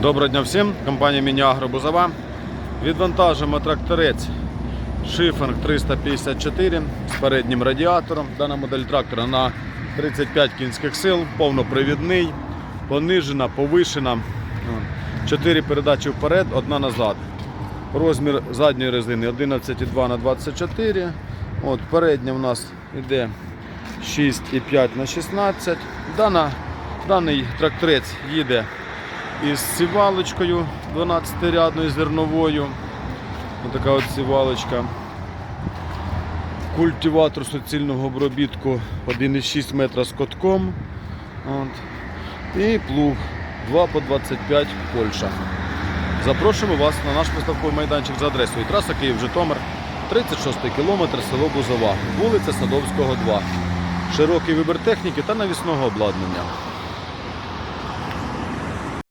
Доброго дня всім, компанія Мініагро Бузова. Відвантажимо тракторець Шиферг 354 з переднім радіатором. Дана модель трактора на 35 кінських сил, повнопривідний, понижена, повишена. Чотири передачі вперед, одна назад. Розмір задньої резини 11,2 на 24. От, передня у нас йде 6,5 на 16. Дана, даний тракторець їде із сівалочкою 12-рядною зерновою. Ось така от сівалочка. Культиватор суцільного обробітку 1,6 метра з котком. От. І плуг 2 по 25 Польща. Запрошуємо вас на наш виставковий майданчик за адресою траса Київ-Житомир, 36 кілометр, село Бузова, вулиця Садовського, 2. Широкий вибір техніки та навісного обладнання.